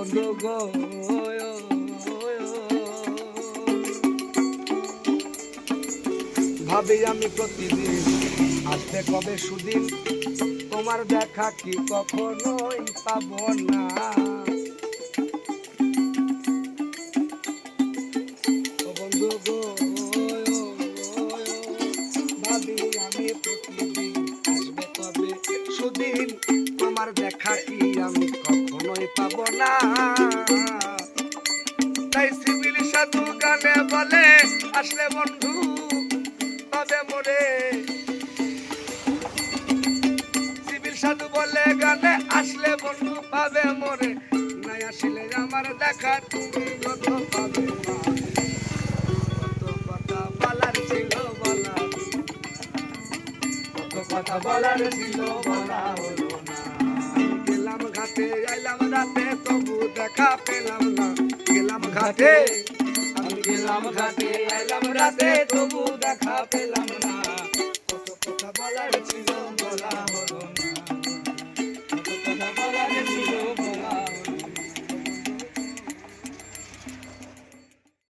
গো ভাবি আমি প্রতিদিন আসবে কবে সুদিন? তোমার দেখা কি কখনোই পাবো না। বন্ধু ভাবি আমি প্রতিদিন আসবে কবে সুদিন? তোমার দেখা কি আমি কখনোই পাবো না। তাই সিভিল সাধু গানে বলে, আসলে বন্ধু পাবে মোরে সিভিল সাধু বলে গানে, আসলে বন্ধু পাবে মোরে নাই আসলে আমার দেখা, তুমি যত পাবে কথা বলার ছিল বলা হলো না। রাতে তবু দেখা পেলাম না। গেলাম ঘাটে? গেলাম ঘাটে এলাম রাতে তবু দেখা পেলাম না। কত কথা বলার ছিল বলা হলো না।